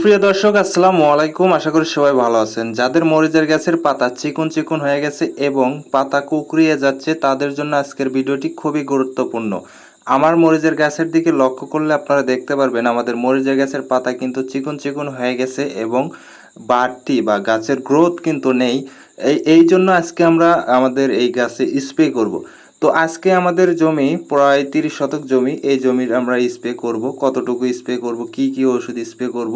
সুপ্রিয় দর্শক, আসসালামু আলাইকুম। আশা করি সবাই ভালো আছেন। যাদের মরিচের গাছের পাতা চিকন চিকন হয়ে গেছে এবং পাতা কুকড়িয়ে যাচ্ছে, তাদের জন্য আজকের ভিডিওটি খুবই গুরুত্বপূর্ণ। আমার মরিচের গাছের দিকে লক্ষ্য করলে আপনারা দেখতে পারবেন, আমাদের মরিচের গাছের পাতা কিন্তু চিকন চিকন হয়ে গেছে এবং বাড়তি বা গাছের গ্রোথ কিন্তু নেই। এই এই জন্য আজকে আমরা আমাদের এই গাছে স্প্রে করব। তো আজকে আমাদের জমি প্রায় তিরিশ শতক জমি, এই জমির আমরা স্প্রে করব, কতটুকু স্প্রে করব, কি কি ওষুধ স্প্রে করব,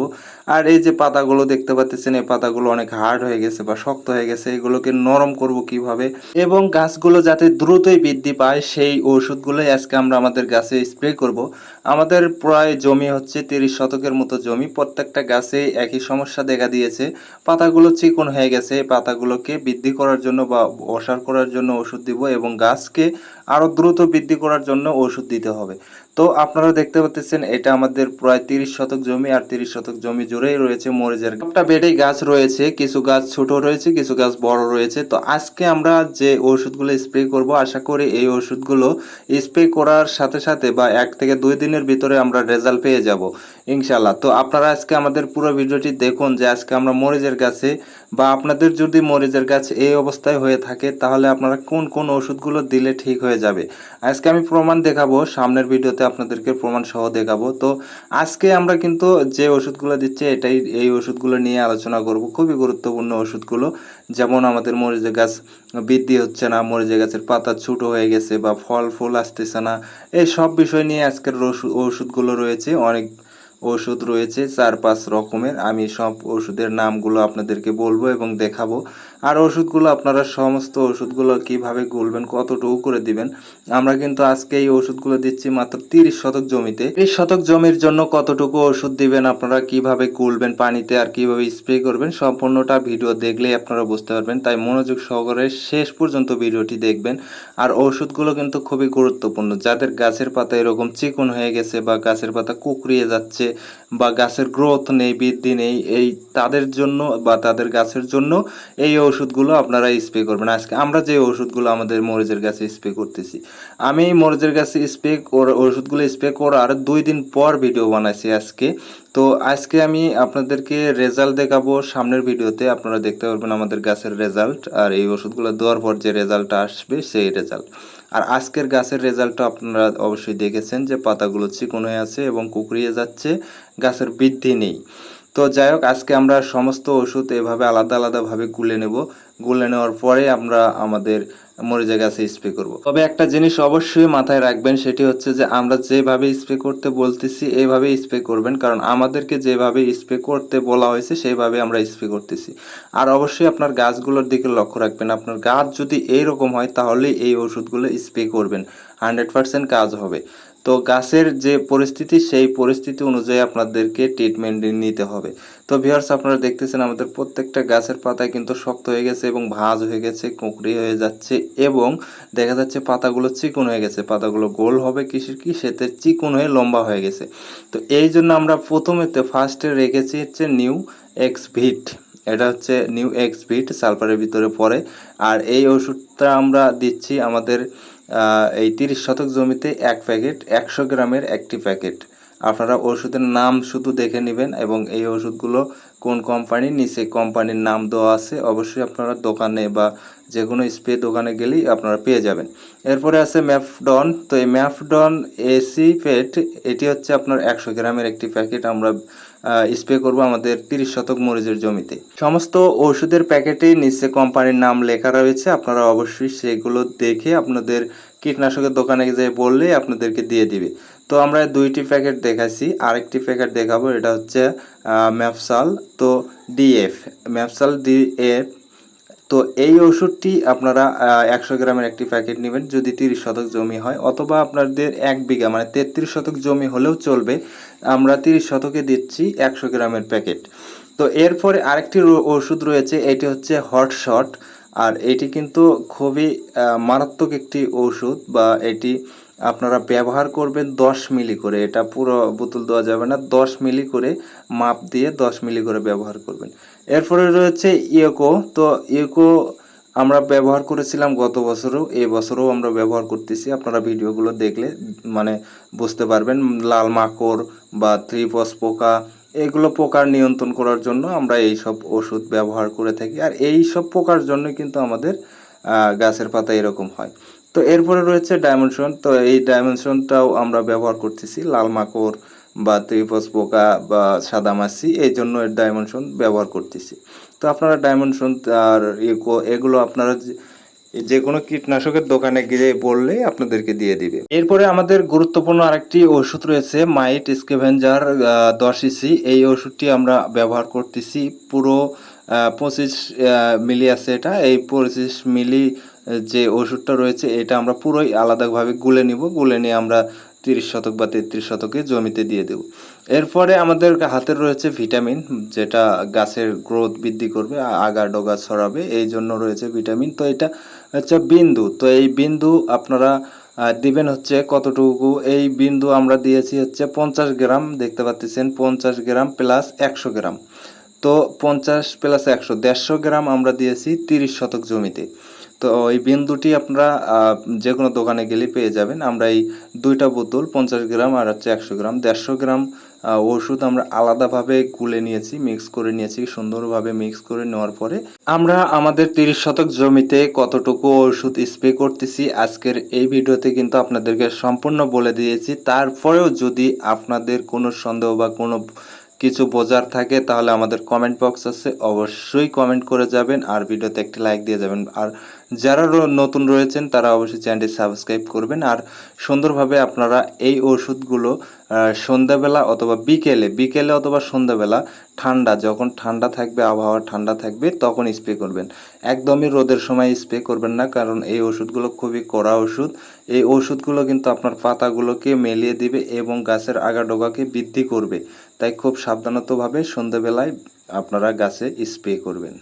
আর এই যে পাতাগুলো দেখতে পাচ্ছেন এই পাতাগুলো অনেক হার্ড হয়ে গেছে বা শক্ত হয়ে গেছে, এগুলোকে নরম করব কীভাবে, এবং গাছগুলো যাতে দ্রুতই বৃদ্ধি পায়, সেই ওষুধগুলোই আজকে আমরা আমাদের গাছে স্প্রে করব। আমাদের প্রায় জমি হচ্ছে তিরিশ শতকের মতো জমি, প্রত্যেকটা গাছে একই সমস্যা দেখা দিয়েছে, পাতাগুলো চিকন হয়ে গেছে, পাতাগুলোকে বৃদ্ধি করার জন্য বা অসার করার জন্য ওষুধ দিব, এবং গাছকে আরও দ্রুত বৃদ্ধি করার জন্য ওষুধ দিতে হবে। তো আপনারা দেখতে পাচ্ছেন, এটা আমাদের প্রায় তিরিশ শতক জমি, আর তিরিশ শতক জমি জুড়েই রয়েছে মরিচের একটা বেডেই গাছ রয়েছে, কিছু গাছ ছোট রয়েছে, কিছু গাছ বড় রয়েছে। তো আজকে আমরা যে ওষুধগুলো স্প্রে করব, আশা করি এই ওষুধগুলো স্প্রে করার সাথে সাথে বা এক থেকে দুই দিনের ভিতরে আমরা রেজাল্ট পেয়ে যাব ইনশাল্লাহ তো আপনারা আজকে আমাদের পুরো ভিডিওটি দেখুন যে আজকে আমরা মরিচের গাছে বা আপনাদের যদি মরিচের গাছ এই অবস্থায় হয়ে থাকে, তাহলে আপনারা কোন কোন ওষুধগুলো দিলে ঠিক হয়ে যাবে? আজকে আমি প্রমাণ দেখাবো, সামনের ভিডিওতে আপনাদেরকে প্রমাণ সহ দেখাবো। তো আজকে আমরা কিন্তু যে ওষুধগুলো দিচ্ছি, এটাই এই ওষুধগুলো নিয়ে আলোচনা করব, খুবই গুরুত্বপূর্ণ ওষুধগুলো। যেমন আমাদের মরিচের গাছ বৃদ্ধি হচ্ছে না, মরিচের গাছের পাতা ছোট হয়ে গেছে বা ফল ফুল আসতেছে না, এই সব বিষয় নিয়ে আজকের ওষুধগুলো রয়েছে। অনেক ওষুধ রয়েছে চার পাঁচ রকমের। আমি সব ওষুধের নামগুলো আপনাদেরকে বলব এবং দেখাবো। আর ওষুধগুলো আপনারা সমস্ত ওষুধগুলো কীভাবে গুলবেন, কতটুকু করে দিবেন, আমরা কিন্তু আজকে এই ওষুধগুলো দিচ্ছি মাত্র তিরিশ শতক জমিতে। তিরিশ শতক জমির জন্য কতটুকু ওষুধ দিবেন আপনারা, কীভাবে গুলবেন পানিতে আর কীভাবে স্প্রে করবেন, সম্পূর্ণটা ভিডিও দেখলেই আপনারা বুঝতে পারবেন। তাই মনোযোগ সহকারে শেষ পর্যন্ত ভিডিওটি দেখবেন। আর ওষুধগুলো কিন্তু খুবই গুরুত্বপূর্ণ। যাদের গাছের পাতা এরকম চিকন হয়ে গেছে বা গাছের পাতা কুকড়িয়ে যাচ্ছে বা গাছের গ্রোথ নেই, বৃদ্ধি নেই, এই তাদের জন্য বা তাদের গাছের জন্য এই ওষুধগুলো আপনারা স্প্রে করবেন। আজকে আমরা যে ওষুধগুলো আমাদের মরিচের গাছে স্প্রে করতেছি, আমি মরিচের গাছে স্প্রে ওষুধগুলো স্প্রে করার দুই দিন পর ভিডিও বানাইছি আজকে। তো আজকে আমি আপনাদেরকে রেজাল্ট দেখাবো সামনের ভিডিওতে আপনারা দেখতে পারবেন আমাদের গাছের রেজাল্ট আর এই ওষুধগুলো দেওয়ার পর যে রেজাল্টটা আসবে সেই রেজাল্ট আর আজকের গাছের রেজাল্টটা আপনারা অবশ্যই দেখেছেন যে পাতাগুলো চিকন হয়ে আছে এবং কুকড়িয়ে যাচ্ছে, গাছের বৃদ্ধি নেই। তো যাই হোক, আজকে আমরা সমস্ত ওষুধ এভাবে আলাদা আলাদাভাবে গুলে নেব। গুলে নেওয়ার পরে আমরা আমাদের মরিচা গাছে স্প্রে করব। তবে একটা জিনিস অবশ্যই মাথায় রাখবেন, সেটি হচ্ছে যে আমরা যেভাবে স্প্রে করতে বলতেছি এইভাবে স্প্রে করবেন। কারণ আমাদেরকে যেভাবে স্প্রে করতে বলা হয়েছে সেইভাবে আমরা স্প্রে করতেছি। আর অবশ্যই আপনার গাছগুলোর দিকে লক্ষ্য রাখবেন। আপনার গাছ যদি এইরকম হয়, তাহলে এই ওষুধগুলো স্প্রে করবেন। হান্ড্রেড পার্সেন্ট কাজ হবে। তো গাছের যে পরিস্থিতি, সেই পরিস্থিতি অনুযায়ী আপনাদেরকে ট্রিটমেন্ট নিতে হবে। তো ভিউয়ার্স আপনারা দেখতেছেন আমাদের প্রত্যেকটা গাছের পাতায় কিন্তু শক্ত হয়ে গেছে এবং ভাঁজ হয়ে গেছে, কুঁকড়ি হয়ে যাচ্ছে এবং দেখা যাচ্ছে পাতাগুলো চিকন হয়ে গেছে। পাতাগুলো গোল হবে কিসের কি? সেতে চিকন হয়ে লম্বা হয়ে গেছে। তো এই জন্য আমরা প্রথমেতে ফার্স্টে রেখেছি হচ্ছে নিউ এক্স ভিট এটা হচ্ছে নিউ এক্স ভিট সালফারের ভিতরে পড়ে। আর এই ওষুধটা আমরা দিচ্ছি আমাদের এই তিরিশ শতক জমিতে এক প্যাকেট একশো গ্রামের একটি প্যাকেট। আপনারা ওষুধের নাম শুধু দেখে নেবেন এবং এই ওষুধগুলো কোন কোম্পানির, নিচে কোম্পানির নাম দেওয়া আছে, অবশ্যই আপনারা দোকানে বা যে কোনো স্প্রে দোকানে গেলেই আপনারা পেয়ে যাবেন। এরপরে আছে ম্যাফডন তো এই ম্যাফডন এসি পেট, এটি হচ্ছে আপনার একশো গ্রামের একটি প্যাকেট। আমরা স্প্রে করব আমাদের তিরিশ শতক মরিচের জমিতে। সমস্ত ওষুধের প্যাকেটে নিচে কোম্পানির নাম লেখা রয়েছে। আপনারা অবশ্যই সেগুলো দেখে আপনাদের কীটনাশকের দোকানে যেয়ে বললেই আপনাদেরকে দিয়ে দিবে। তো আমরা দুইটি প্যাকেট দেখাচ্ছি আরেকটি প্যাকেট দেখাবো, এটা হচ্ছে ম্যাপসাল, তো ডিএফ, ম্যাপসাল ডিএফ, তো এই ওষুধটি আপনারা একশো গ্রামের একটি প্যাকেট নেবেন, যদি তিরিশ শতক জমি হয়, অথবা আপনাদের এক বিঘা মানে তেত্রিশ শতক জমি হলেও চলবে, আমরা তিরিশ শতকে দিচ্ছি একশো গ্রামের প্যাকেট। তো এরপরে আরেকটি ওষুধ রয়েছে, এটি হচ্ছে হটশট আর এটি কিন্তু খুবই মারাত্মক একটি ওষুধ বা এটি আপনারা ব্যবহার করবেন দশ মিলি করে। এটা পুরো বোতল দেওয়া যাবে না, দশ মিলি করে মাপ দিয়ে দশ মিলি করে ব্যবহার করবেন। এরপরে রয়েছে ইয়েকো। তো ইয়েকো আমরা ব্যবহার করেছিলাম গত বছরও, এই বছরও আমরা ব্যবহার করতেছি। আপনারা ভিডিওগুলো দেখলে মানে বুঝতে পারবেন, লাল মাকড় বা ত্রিপস পোকা এগুলো পোকার নিয়ন্ত্রণ করার জন্য আমরা এই সব ওষুধ ব্যবহার করে থাকি। আর এই সব পোকার জন্য কিন্তু আমাদের গাছের পাতা এরকম হয়। তো এরপরে রয়েছে ডায়মেনশন তো এই ডায়মেনশনটাও আমরা ব্যবহার করতেছি। লাল মাকড় বা ত্রিপস পোকা বা সাদা মাছি, এই জন্য এর ডায়মেনশন ব্যবহার করতেছি। তো আপনারা ডায়মেনশন আর এগুলো আপনারা যে- কোনো কীটনাশকের দোকানে গিয়ে বললেই আপনাদেরকে দিয়ে দিবে। এরপরে আমাদের গুরুত্বপূর্ণ আরেকটি ওষুধ রয়েছে, মাইট স্কেভেঞ্জার দশ ইসি এই ওষুধটি আমরা ব্যবহার করতেছি পুরো পঁচিশ মিলি আছে এটা। এই পঁচিশ মিলি যে ওষুধটা রয়েছে, এটা আমরা পুরোই আলাদাভাবে গুলে নিব। গুলে নিয়ে আমরা তিরিশ শতক বা তেত্রিশ শতকে জমিতে দিয়ে দেব। এরপরে আমাদের হাতের রয়েছে ভিটামিন, যেটা গাছের গ্রোথ বৃদ্ধি করবে আগা ডগা ছড়াবে, এই জন্য রয়েছে ভিটামিন। তো এটা হচ্ছে বিন্দু। তো এই বিন্দু আপনারা দিবেন হচ্ছে কতটুকু? এই বিন্দু আমরা দিয়েছি হচ্ছে পঞ্চাশ গ্রাম, দেখতে পাচ্ছেন পঞ্চাশ গ্রাম প্লাস একশো গ্রাম। তো পঞ্চাশ প্লাস একশো, দেড়শো গ্রাম আমরা দিয়েছি তিরিশ শতক জমিতে। তো ওই বিন্দুটি আপনারা যে কোনো দোকানে গেলে পেয়ে যাবেন। আমরা এই দুইটা বোতল, পঞ্চাশ গ্রাম আর হচ্ছে একশো গ্রাম, দেড়শো গ্রাম ওষুধ আমরা আলাদাভাবে গুলে নিয়েছি, মিক্স করে নিয়েছি, সুন্দরভাবে মিক্স করে নেওয়ার পরে আমরা আমাদের তিরিশ শতক জমিতে কতটুকু ওষুধ স্প্রে করতেছি আজকের এই ভিডিওতে কিন্তু আপনাদেরকে সম্পূর্ণ বলে দিয়েছি। তারপরেও যদি আপনাদের কোনো সন্দেহ বা কোনো কিছু বোঝার থাকে, তাহলে আমাদের কমেন্ট বক্স আছে, অবশ্যই কমেন্ট করে যাবেন, আর ভিডিওতে একটি লাইক দিয়ে যাবেন। আর যারা নতুন রয়েছেন, তারা অবশ্যই চ্যানেলটি সাবস্ক্রাইব করবেন। আর সুন্দরভাবে আপনারা এই ওষুধগুলো সন্ধ্যাবেলা অথবা বিকেলে বিকেলে অথবা সন্ধ্যাবেলা ঠান্ডা, যখন ঠান্ডা থাকবে, আবহাওয়া ঠান্ডা থাকবে, তখন স্প্রে করবেন। একদমই রোদের সময় স্প্রে করবেন না, কারণ এই ওষুধগুলো খুবই কড়া ওষুধ। এই ওষুধগুলো কিন্তু আপনার পাতাগুলোকে মেলিয়ে দিবে এবং গাছের আগা ডোগাকে বৃদ্ধি করবে। তাই খুব সাবধানতভাবে সন্ধ্যাবেলায় আপনারা গাছে স্প্রে করবেন।